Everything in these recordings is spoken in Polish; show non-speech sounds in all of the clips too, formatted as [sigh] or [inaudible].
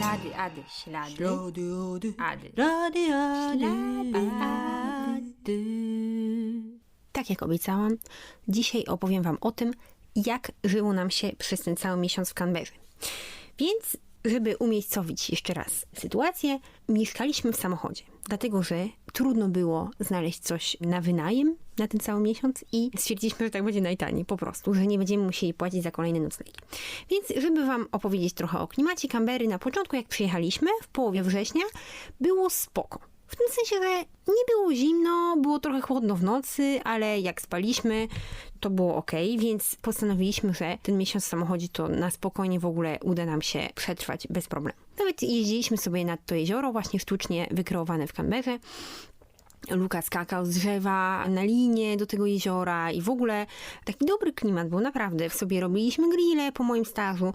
Ślady, ady, ślady. Ślady, ady, Ady. rady, ady, Ślady. Tak jak obiecałam, dzisiaj opowiem Wam o tym, jak żyło nam się przez ten cały miesiąc w Canberrze. Więc, żeby umiejscowić jeszcze raz sytuację, mieszkaliśmy w samochodzie, dlatego że trudno było znaleźć coś na wynajem na ten cały miesiąc i stwierdziliśmy, że tak będzie najtaniej, po prostu, że nie będziemy musieli płacić za kolejne noclegi. Więc, żeby Wam opowiedzieć trochę o klimacie Canberry, na początku jak przyjechaliśmy, w połowie września, było spoko. W tym sensie, że nie było zimno, było trochę chłodno w nocy, ale jak spaliśmy, to było ok, więc postanowiliśmy, że ten miesiąc w samochodzie to na spokojnie w ogóle uda nam się przetrwać bez problemu. Nawet jeździliśmy sobie nad to jezioro, właśnie sztucznie wykreowane w Canberrze. Luka skakał z drzewa na linię do tego jeziora i w ogóle taki dobry klimat był naprawdę. W sobie robiliśmy grille po moim stażu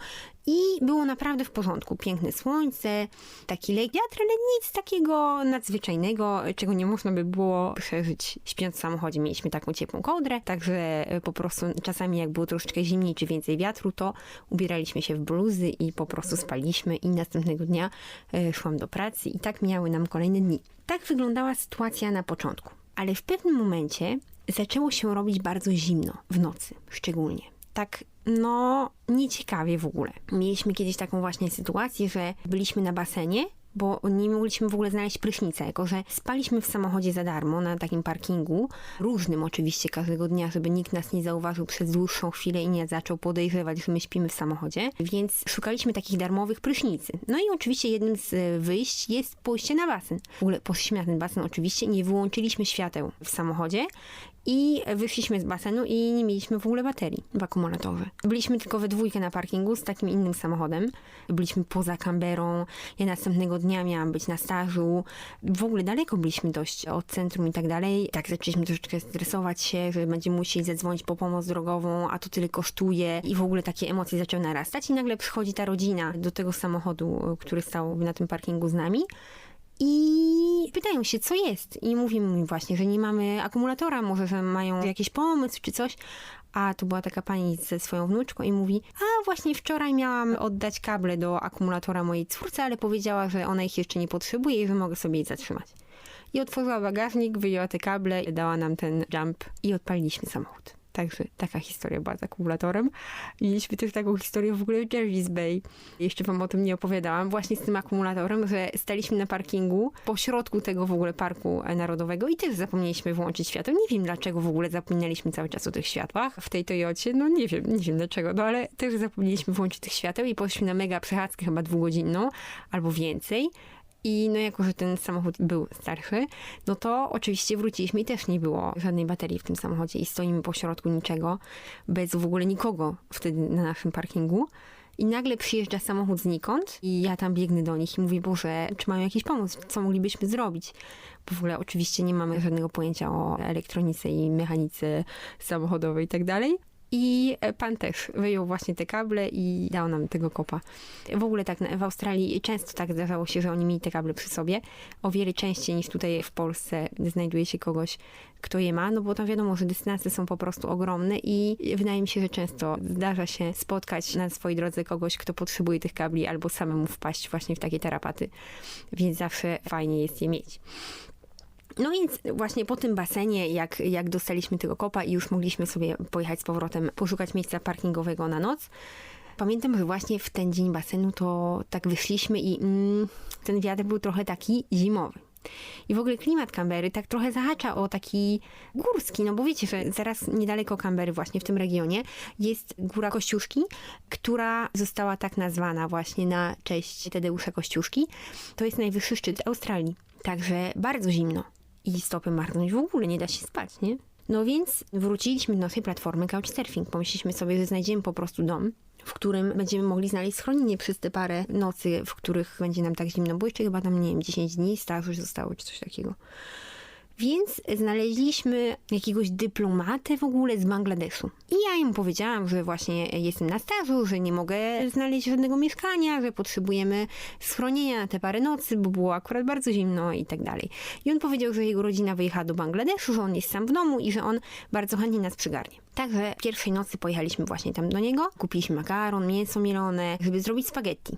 i było naprawdę w porządku. Piękne słońce, taki lek wiatr, ale nic takiego nadzwyczajnego, czego nie można by było przeżyć śpiąc w samochodzie. Mieliśmy taką ciepłą kołdrę, także po prostu czasami jak było troszeczkę zimniej czy więcej wiatru, to ubieraliśmy się w bluzy i po prostu spaliśmy i następnego dnia e, szłam do pracy i tak mijały nam kolejne dni. Tak wyglądała sytuacja na początku, ale w pewnym momencie zaczęło się robić bardzo zimno, w nocy szczególnie. Tak, no, nieciekawie w ogóle. Mieliśmy kiedyś taką właśnie sytuację, że byliśmy na basenie, bo nie mogliśmy w ogóle znaleźć prysznica, jako że spaliśmy w samochodzie za darmo na takim parkingu, różnym oczywiście każdego dnia, żeby nikt nas nie zauważył przez dłuższą chwilę i nie zaczął podejrzewać, że my śpimy w samochodzie, więc szukaliśmy takich darmowych prysznicy. No i oczywiście jednym z e, wyjść jest pójście na basen. W ogóle poszliśmy na ten basen oczywiście, nie wyłączyliśmy świateł w samochodzie i wyszliśmy z basenu i nie mieliśmy w ogóle baterii w akumulatorze. Byliśmy tylko we dwójkę na parkingu z takim innym samochodem. Byliśmy poza Canberrą. Ja następnego dnia miałam być na stażu. W ogóle daleko byliśmy dość od centrum i tak dalej. Tak zaczęliśmy troszeczkę stresować się, że będziemy musieli zadzwonić po pomoc drogową, a to tyle kosztuje i w ogóle takie emocje zaczęły narastać i nagle przychodzi ta rodzina do tego samochodu, który stał na tym parkingu z nami. I pytają się, co jest. I mówimy mi właśnie, że nie mamy akumulatora, może że mają jakiś pomysł czy coś. A tu była taka pani ze swoją wnuczką i mówi, a właśnie wczoraj miałam oddać kable do akumulatora mojej córce, ale powiedziała, że ona ich jeszcze nie potrzebuje i że mogę sobie je zatrzymać. I otworzyła bagażnik, wyjęła te kable, dała nam ten jump i odpaliliśmy samochód. Także taka historia była z akumulatorem. Mieliśmy też taką historię w ogóle w Jervis Bay. Jeszcze wam o tym nie opowiadałam. Właśnie z tym akumulatorem, że staliśmy na parkingu po środku tego w ogóle parku narodowego i też zapomnieliśmy włączyć światło. Nie wiem dlaczego w ogóle zapominaliśmy cały czas o tych światłach w tej Toyocie. No nie wiem, nie wiem dlaczego, no ale też zapomnieliśmy włączyć tych świateł i poszliśmy na mega przechadzkę chyba dwugodzinną albo więcej. I no jako, że ten samochód był starszy, no to oczywiście wróciliśmy i też nie było żadnej baterii w tym samochodzie i stoimy po środku niczego, bez w ogóle nikogo wtedy na naszym parkingu. I nagle przyjeżdża samochód znikąd i ja tam biegnę do nich i mówię, Boże, czy mają jakiś pomysł, co moglibyśmy zrobić? Bo w ogóle oczywiście nie mamy żadnego pojęcia o elektronice i mechanice samochodowej i tak dalej. I pan też wyjął właśnie te kable i dał nam tego kopa. W ogóle tak w Australii często tak zdarzało się, że oni mieli te kable przy sobie. O wiele częściej niż tutaj w Polsce znajduje się kogoś, kto je ma, no bo tam wiadomo, że dystanse są po prostu ogromne i wydaje mi się, że często zdarza się spotkać na swojej drodze kogoś, kto potrzebuje tych kabli albo samemu wpaść właśnie w takie tarapaty. Więc zawsze fajnie jest je mieć. No więc właśnie po tym basenie, jak, jak dostaliśmy tego kopa i już mogliśmy sobie pojechać z powrotem, poszukać miejsca parkingowego na noc, pamiętam, że właśnie w ten dzień basenu to tak wyszliśmy i mm, ten wiatr był trochę taki zimowy. I w ogóle klimat Canberry tak trochę zahacza o taki górski, no bo wiecie, że zaraz niedaleko Canberry właśnie w tym regionie jest góra Kościuszki, która została tak nazwana właśnie na cześć Tadeusza Kościuszki. To jest najwyższy szczyt Australii. Także bardzo zimno i stopy marnąć w ogóle nie da się spać, nie? No więc wróciliśmy do naszej platformy Couchsurfing. Pomyśleliśmy sobie, że znajdziemy po prostu dom, w którym będziemy mogli znaleźć schronienie przez te parę nocy, w których będzie nam tak zimno, bo jeszcze chyba tam, nie wiem, 10 dni stażu zostało, czy coś takiego. Więc znaleźliśmy jakiegoś dyplomatę w ogóle z Bangladeszu. I ja im powiedziałam, że właśnie jestem na stażu, że nie mogę znaleźć żadnego mieszkania, że potrzebujemy schronienia na te parę nocy, bo było akurat bardzo zimno i tak dalej. I on powiedział, że jego rodzina wyjechała do Bangladeszu, że on jest sam w domu i że on bardzo chętnie nas przygarnie. Także pierwszej nocy pojechaliśmy właśnie tam do niego, kupiliśmy makaron, mięso mielone, żeby zrobić spaghetti.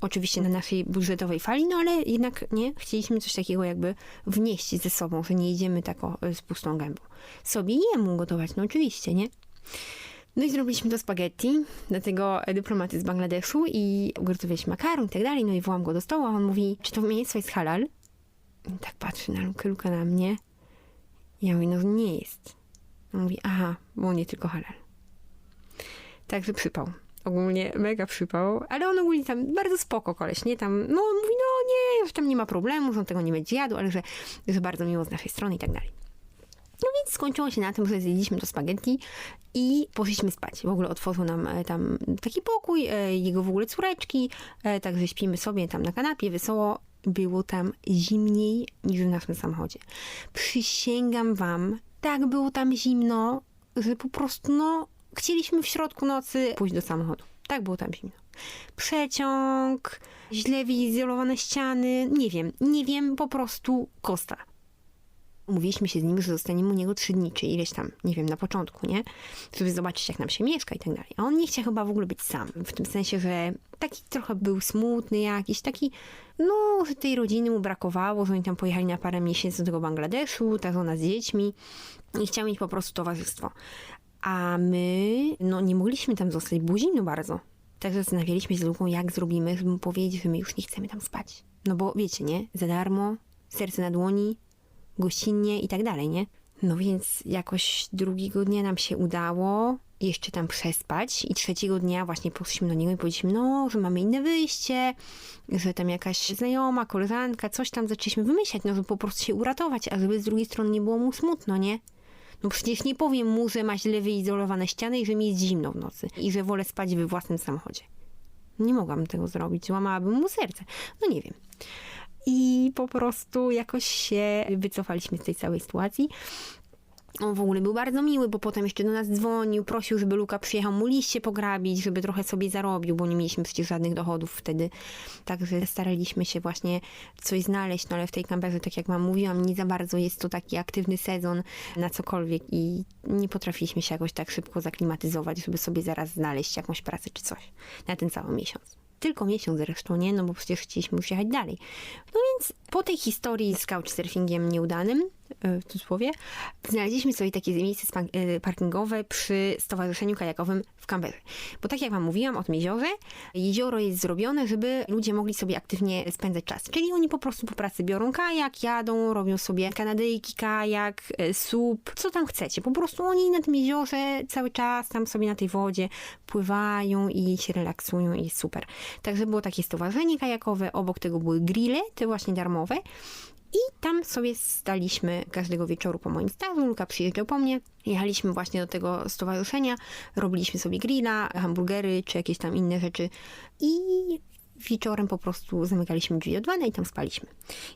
Oczywiście na naszej budżetowej fali, no ale jednak nie, chcieliśmy coś takiego jakby wnieść ze sobą, że nie idziemy tak o, z pustą gębą. Sobie jemu gotować, no oczywiście, nie? No i zrobiliśmy to spaghetti dla tego dyplomaty z Bangladeszu i ugotowaliśmy makaron i tak dalej, no i wołam go do stołu, a on mówi, czy to mięso jest halal? I tak patrzy na Lukę, Luka na mnie. Ja mówię, no nie jest. On mówi, aha, bo nie tylko halal. Także przypał. Ogólnie mega przypał, ale on ogólnie tam bardzo spoko koleś, nie? Tam, no mówi, no nie, że tam nie ma problemu, że on tego nie będzie jadł, ale że, że bardzo miło z naszej strony i tak dalej. No więc skończyło się na tym, że zjedliśmy to spaghetti i poszliśmy spać. W ogóle otworzył nam e, tam taki pokój, e, jego w ogóle córeczki, e, także śpimy sobie tam na kanapie, wesoło. Było tam zimniej niż w naszym samochodzie. Przysięgam wam, tak było tam zimno, że po prostu no, chcieliśmy w środku nocy pójść do samochodu. Tak było tam zimno. Przeciąg, źle wyizolowane ściany, nie wiem, nie wiem, po prostu kosta umówiliśmy się z nim, że zostaniemy u niego trzy dni, czy ileś tam, nie wiem, na początku, nie? Żeby zobaczyć, jak nam się mieszka i tak dalej. A on nie chciał chyba w ogóle być sam. W tym sensie, że taki trochę był smutny jakiś, taki, no, że tej rodziny mu brakowało, że oni tam pojechali na parę miesięcy do tego Bangladeszu, ta żona z dziećmi i chciał mieć po prostu towarzystwo. A my, no, nie mogliśmy tam zostać, było zimno bardzo. Także zastanawialiśmy się z Luką, jak zrobimy, żeby mu powiedzieć, że my już nie chcemy tam spać. No bo wiecie, nie? Za darmo, serce na dłoni, gościnnie i tak dalej, nie? No więc jakoś drugiego dnia nam się udało jeszcze tam przespać i trzeciego dnia właśnie poszliśmy do niego i powiedzieliśmy, no, że mamy inne wyjście, że tam jakaś znajoma, koleżanka, coś tam zaczęliśmy wymyślać, no, żeby po prostu się uratować, a żeby z drugiej strony nie było mu smutno, nie? No przecież nie powiem mu, że ma źle wyizolowane ściany i że mi jest zimno w nocy i że wolę spać we własnym samochodzie. Nie mogłam tego zrobić, łamałabym mu serce. No nie wiem i po prostu jakoś się wycofaliśmy z tej całej sytuacji. On w ogóle był bardzo miły, bo potem jeszcze do nas dzwonił, prosił, żeby Luka przyjechał mu liście pograbić, żeby trochę sobie zarobił, bo nie mieliśmy przecież żadnych dochodów wtedy. Także staraliśmy się właśnie coś znaleźć, no ale w tej kamperze, tak jak wam mówiłam, nie za bardzo jest to taki aktywny sezon na cokolwiek i nie potrafiliśmy się jakoś tak szybko zaklimatyzować, żeby sobie zaraz znaleźć jakąś pracę czy coś na ten cały miesiąc tylko miesiąc zresztą, nie? No bo przecież chcieliśmy już jechać dalej. No więc po tej historii z couchsurfingiem nieudanym, w cudzysłowie, znaleźliśmy sobie takie miejsce parkingowe przy Stowarzyszeniu Kajakowym w Canberra. Bo tak jak wam mówiłam o tym jeziorze, jezioro jest zrobione, żeby ludzie mogli sobie aktywnie spędzać czas. Czyli oni po prostu po pracy biorą kajak, jadą, robią sobie kanadyjki, kajak, słup, co tam chcecie. Po prostu oni na tym jeziorze cały czas tam sobie na tej wodzie pływają i się relaksują i jest super. Także było takie stowarzyszenie kajakowe, obok tego były grille, te właśnie darmowe. I tam sobie staliśmy każdego wieczoru po moim stażu. Luka przyjeżdżał po mnie. Jechaliśmy właśnie do tego stowarzyszenia, robiliśmy sobie grilla, hamburgery czy jakieś tam inne rzeczy. I wieczorem po prostu zamykaliśmy drzwi od wana i tam spaliśmy.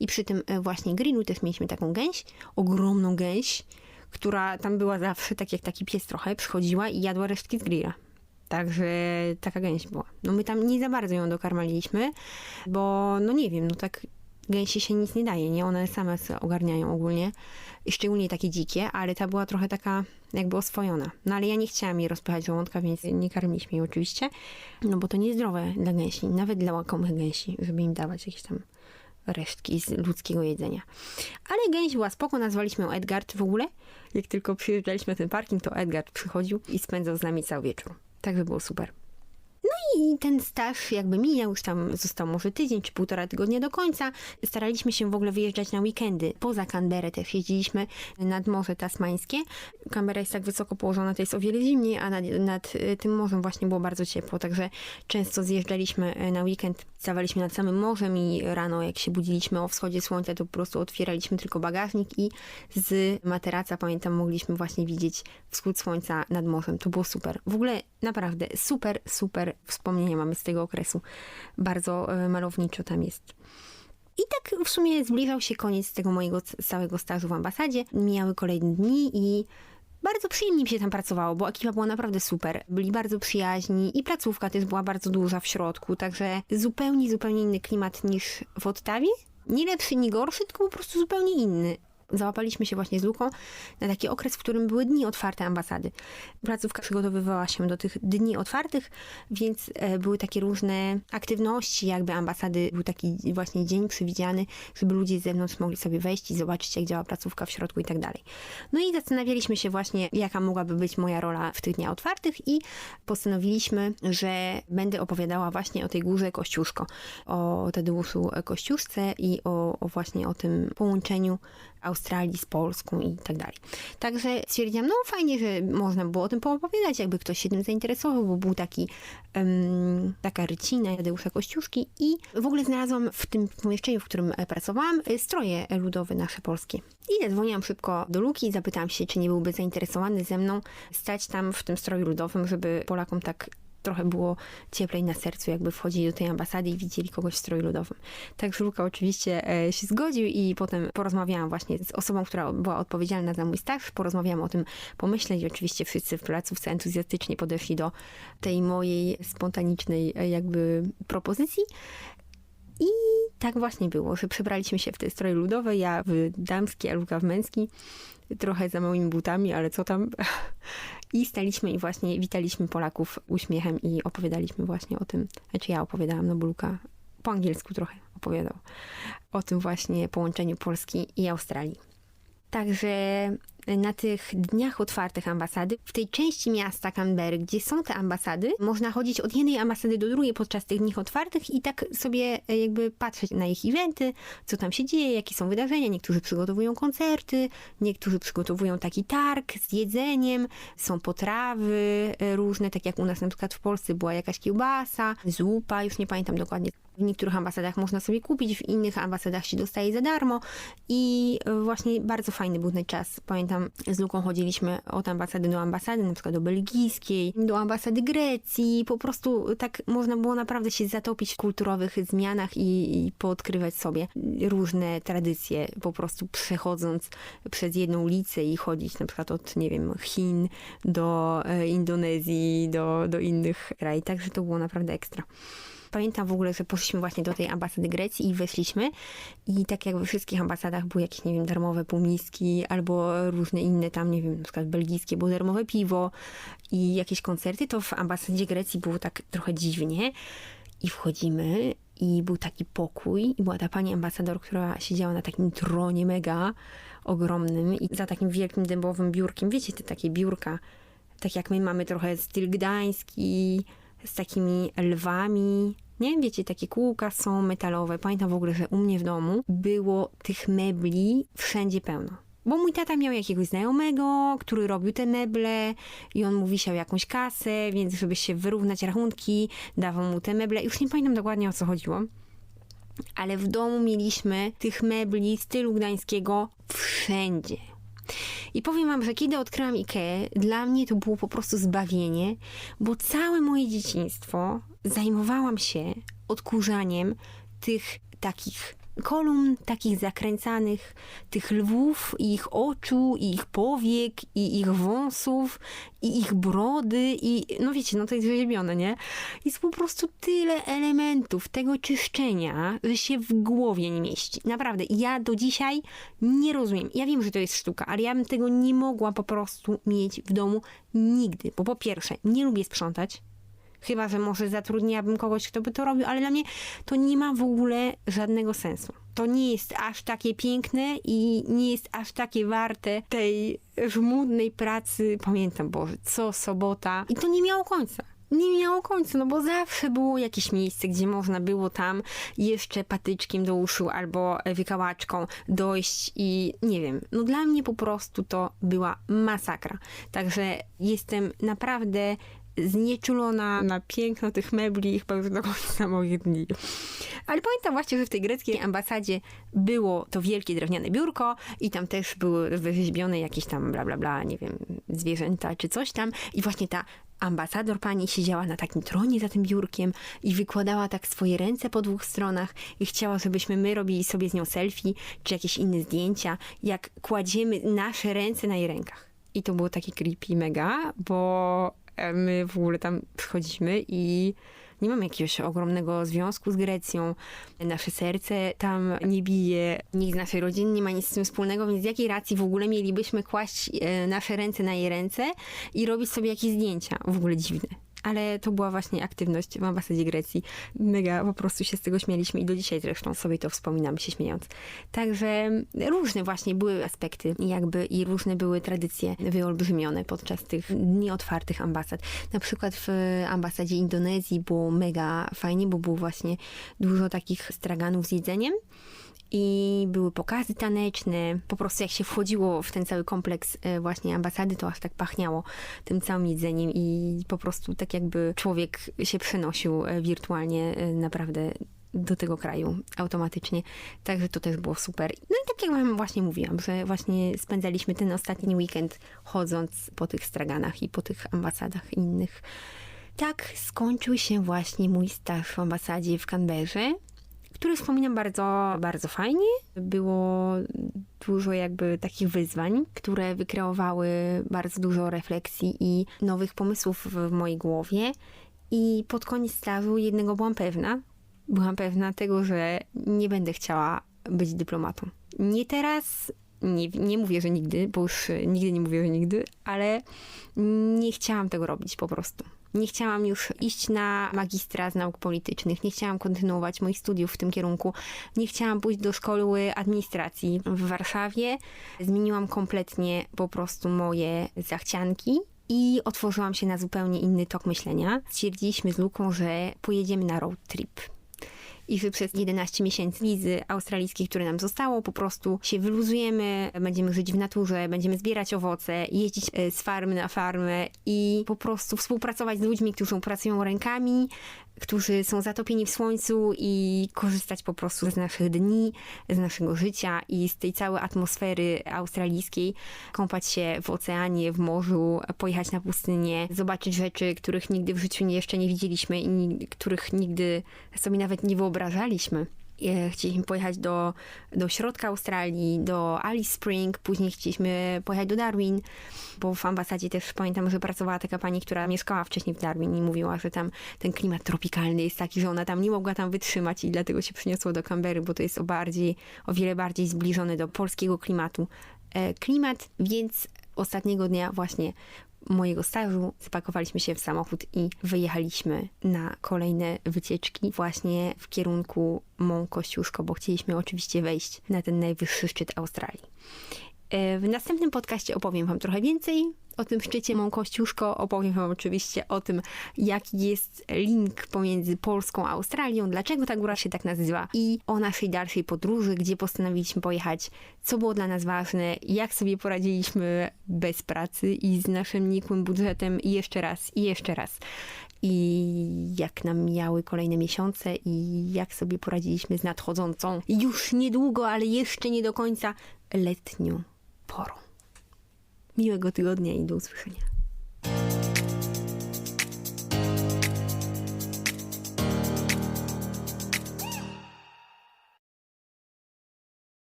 I przy tym właśnie grillu też mieliśmy taką gęś, ogromną gęś, która tam była zawsze, tak jak taki pies trochę, przychodziła i jadła resztki z grilla. Także taka gęś była. No my tam nie za bardzo ją dokarmaliśmy, bo no nie wiem, no tak gęsi się nic nie daje, nie? One same ogarniają ogólnie, szczególnie takie dzikie, ale ta była trochę taka jakby oswojona. No ale ja nie chciałam jej rozpychać żołądka, więc nie karmiliśmy jej oczywiście, no bo to niezdrowe dla gęsi, nawet dla łakomych gęsi, żeby im dawać jakieś tam resztki z ludzkiego jedzenia. Ale gęś była spoko, nazwaliśmy ją Edgard w ogóle. Jak tylko przyjeżdżaliśmy na ten parking, to Edgard przychodził i spędzał z nami cały wieczór. Także było super. I ten staż jakby mijał, już tam został może tydzień czy półtora tygodnia do końca. Staraliśmy się w ogóle wyjeżdżać na weekendy. Poza Canberrę też jeździliśmy nad Morze Tasmańskie. Canberra jest tak wysoko położona, to jest o wiele zimniej, a nad, nad tym morzem właśnie było bardzo ciepło, także często zjeżdżaliśmy na weekend, stawaliśmy nad samym morzem i rano jak się budziliśmy o wschodzie słońca, to po prostu otwieraliśmy tylko bagażnik i z materaca, pamiętam, mogliśmy właśnie widzieć wschód słońca nad morzem. To było super. W ogóle naprawdę super, super wspomnienia mamy z tego okresu. Bardzo e, malowniczo tam jest. I tak w sumie zbliżał się koniec tego mojego całego stażu w ambasadzie. Mijały kolejne dni i bardzo przyjemnie mi się tam pracowało, bo ekipa była naprawdę super. Byli bardzo przyjaźni i placówka też była bardzo duża w środku, także zupełnie, zupełnie inny klimat niż w Ottawie. Nie lepszy, nie gorszy, tylko po prostu zupełnie inny. Załapaliśmy się właśnie z Luką na taki okres, w którym były dni otwarte ambasady. Placówka przygotowywała się do tych dni otwartych, więc e, były takie różne aktywności, jakby ambasady. Był taki właśnie dzień przewidziany, żeby ludzie z zewnątrz mogli sobie wejść i zobaczyć, jak działa placówka w środku i tak dalej. No i zastanawialiśmy się właśnie, jaka mogłaby być moja rola w tych dniach otwartych i postanowiliśmy, że będę opowiadała właśnie o tej górze Kościuszko, o Tadeuszu Kościuszce i o, o właśnie o tym połączeniu Australii z Polską i tak dalej. Także stwierdziłam, no fajnie, że można było o tym poopowiadać, jakby ktoś się tym zainteresował, bo był taki, em, taka rycina Tadeusza Kościuszki i w ogóle znalazłam w tym pomieszczeniu, w którym e, pracowałam, e, stroje ludowe nasze polskie. I zadzwoniłam szybko do Luki i zapytałam się, czy nie byłby zainteresowany ze mną stać tam w tym stroju ludowym, żeby Polakom tak trochę było cieplej na sercu, jakby wchodzili do tej ambasady i widzieli kogoś w stroju ludowym. Także Luka oczywiście e, się zgodził i potem porozmawiałam właśnie z osobą, która była odpowiedzialna za mój staż. Porozmawiałam o tym pomyśle i oczywiście wszyscy w placówce entuzjastycznie podeszli do tej mojej spontanicznej e, jakby propozycji. I tak właśnie było, że przebraliśmy się w te stroje ludowe, ja w damski, a Luka w męski, trochę za małymi butami, ale co tam. [laughs] I staliśmy i właśnie witaliśmy Polaków uśmiechem i opowiadaliśmy właśnie o tym, znaczy ja opowiadałam, no bo Luka po angielsku trochę opowiadał o tym właśnie połączeniu Polski i Australii. Także na tych dniach otwartych ambasady, w tej części miasta Canberry, gdzie są te ambasady, można chodzić od jednej ambasady do drugiej podczas tych dni otwartych i tak sobie e, jakby patrzeć na ich eventy, co tam się dzieje, jakie są wydarzenia. Niektórzy przygotowują koncerty, niektórzy przygotowują taki targ z jedzeniem, są potrawy e, różne, tak jak u nas na przykład w Polsce była jakaś kiełbasa, zupa, już nie pamiętam dokładnie. W niektórych ambasadach można sobie kupić, w innych ambasadach się dostaje za darmo i e, właśnie bardzo fajny był ten czas. Pamiętam, z Luką chodziliśmy od ambasady do ambasady, na przykład do belgijskiej, do ambasady Grecji. Po prostu tak można było naprawdę się zatopić w kulturowych zmianach i, i poodkrywać sobie różne tradycje, po prostu przechodząc przez jedną ulicę i chodzić na przykład od, nie wiem, Chin do e, Indonezji, do, do innych krajów. Także to było naprawdę ekstra. Pamiętam w ogóle, że poszliśmy właśnie do tej ambasady Grecji i weszliśmy. I tak jak we wszystkich ambasadach były jakieś, nie wiem, darmowe półmiski albo różne inne tam, nie wiem, na przykład belgijskie było darmowe piwo i jakieś koncerty, to w ambasadzie Grecji było tak trochę dziwnie. I wchodzimy i był taki pokój i była ta pani ambasador, która siedziała na takim tronie mega ogromnym i za takim wielkim dębowym biurkiem, wiecie, te takie biurka, tak jak my mamy trochę styl gdański, z takimi lwami. Nie wiecie, takie kółka są metalowe. Pamiętam w ogóle, że u mnie w domu było tych mebli wszędzie pełno. Bo mój tata miał jakiegoś znajomego, który robił te meble i on mu wisiał jakąś kasę, więc żeby się wyrównać rachunki, dawał mu te meble. Już nie pamiętam dokładnie o co chodziło. Ale w domu mieliśmy tych mebli stylu gdańskiego wszędzie. I powiem wam, że kiedy odkryłam Ikea, dla mnie to było po prostu zbawienie, bo całe moje dzieciństwo zajmowałam się odkurzaniem tych takich kolumn takich zakręcanych, tych lwów i ich oczu, i ich powiek, i ich wąsów, i ich brody, i no wiecie, no to jest rzeźbione, nie? Jest po prostu tyle elementów tego czyszczenia, że się w głowie nie mieści. Naprawdę, ja do dzisiaj nie rozumiem. Ja wiem, że to jest sztuka, ale ja bym tego nie mogła po prostu mieć w domu nigdy, bo po pierwsze, nie lubię sprzątać, Chyba, że może zatrudniłabym kogoś, kto by to robił, ale dla mnie to nie ma w ogóle żadnego sensu. To nie jest aż takie piękne i nie jest aż takie warte tej żmudnej pracy. Pamiętam, Boże, co sobota. I to nie miało końca nie miało końca, no bo zawsze było jakieś miejsce, gdzie można było tam jeszcze patyczkiem do uszu albo wykałaczką dojść i nie wiem, no dla mnie po prostu to była masakra. Także jestem naprawdę znieczulona na piękno tych mebli chyba do końca moich dni. Ale pamiętam właśnie, że w tej greckiej ambasadzie było to wielkie drewniane biurko i tam też były wyrzeźbione jakieś tam bla bla bla, nie wiem, zwierzęta czy coś tam i właśnie ta ambasador pani siedziała na takim tronie za tym biurkiem i wykładała tak swoje ręce po dwóch stronach i chciała, żebyśmy my robili sobie z nią selfie czy jakieś inne zdjęcia, jak kładziemy nasze ręce na jej rękach. I to było takie creepy mega, bo my w ogóle tam schodzimy i nie mamy jakiegoś ogromnego związku z Grecją. Nasze serce tam nie bije, nikt z naszej rodziny nie ma nic z tym wspólnego, więc z jakiej racji w ogóle mielibyśmy kłaść e, nasze ręce na jej ręce i robić sobie jakieś zdjęcia? W ogóle dziwne. Ale to była właśnie aktywność w ambasadzie Grecji. Mega po prostu się z tego śmialiśmy i do dzisiaj zresztą sobie to wspominam się śmiejąc. Także różne właśnie były aspekty jakby i różne były tradycje wyolbrzymione podczas tych dni otwartych ambasad. Na przykład w ambasadzie Indonezji było mega fajnie, bo było właśnie dużo takich straganów z jedzeniem i były pokazy taneczne. Po prostu jak się wchodziło w ten cały kompleks e, właśnie ambasady, to aż tak pachniało tym całym jedzeniem i po prostu tak jakby człowiek się przenosił e, wirtualnie e, naprawdę do tego kraju automatycznie. Także to też było super. No i tak jak wam właśnie mówiłam, że właśnie spędzaliśmy ten ostatni weekend chodząc po tych straganach i po tych ambasadach innych. Tak skończył się właśnie mój staż w ambasadzie w Canberrze który wspominam bardzo, bardzo fajnie. Było dużo jakby takich wyzwań, które wykreowały bardzo dużo refleksji i nowych pomysłów w mojej głowie. I pod koniec stażu jednego byłam pewna. Byłam pewna tego, że nie będę chciała być dyplomatą. Nie teraz, nie, nie mówię, że nigdy, bo już nigdy nie mówię, że nigdy, ale nie chciałam tego robić po prostu. Nie chciałam już iść na magistra z nauk politycznych, nie chciałam kontynuować moich studiów w tym kierunku, nie chciałam pójść do szkoły administracji w Warszawie. Zmieniłam kompletnie po prostu moje zachcianki i otworzyłam się na zupełnie inny tok myślenia. Stwierdziliśmy z Luką, że pojedziemy na road trip i przez 11 miesięcy wizy australijskiej, które nam zostało, po prostu się wyluzujemy, będziemy żyć w naturze, będziemy zbierać owoce, jeździć e, z farmy na farmę i po prostu współpracować z ludźmi, którzy pracują rękami, którzy są zatopieni w słońcu i korzystać po prostu z naszych dni, z naszego życia i z tej całej atmosfery australijskiej, kąpać się w oceanie, w morzu, pojechać na pustynię, zobaczyć rzeczy, których nigdy w życiu jeszcze nie widzieliśmy i których nigdy sobie nawet nie wyobrażaliśmy. E, Chcieliśmy pojechać do, do środka Australii, do Alice Spring, później chcieliśmy pojechać do Darwin, bo w ambasadzie też pamiętam, że pracowała taka pani, która mieszkała wcześniej w Darwin i mówiła, że tam ten klimat tropikalny jest taki, że ona tam nie mogła tam wytrzymać i dlatego się przeniosła do Canberry, bo to jest o bardziej, o wiele bardziej zbliżony do polskiego klimatu. E, klimat, więc ostatniego dnia właśnie mojego stażu spakowaliśmy się w samochód i wyjechaliśmy na kolejne wycieczki właśnie w kierunku Mont Kościuszko, bo chcieliśmy oczywiście wejść na ten najwyższy szczyt Australii. E, W następnym podcaście opowiem Wam trochę więcej o tym szczycie Mont Kościuszko. Opowiem Wam oczywiście o tym, jaki jest link pomiędzy Polską a Australią, dlaczego ta góra się tak nazywa i o naszej dalszej podróży, gdzie postanowiliśmy pojechać, co było dla nas ważne, jak sobie poradziliśmy bez pracy i z naszym nikłym budżetem i jeszcze raz, i jeszcze raz. I jak nam mijały kolejne miesiące i jak sobie poradziliśmy z nadchodzącą już niedługo, ale jeszcze nie do końca letnią porą. Miłego tygodnia i do usłyszenia.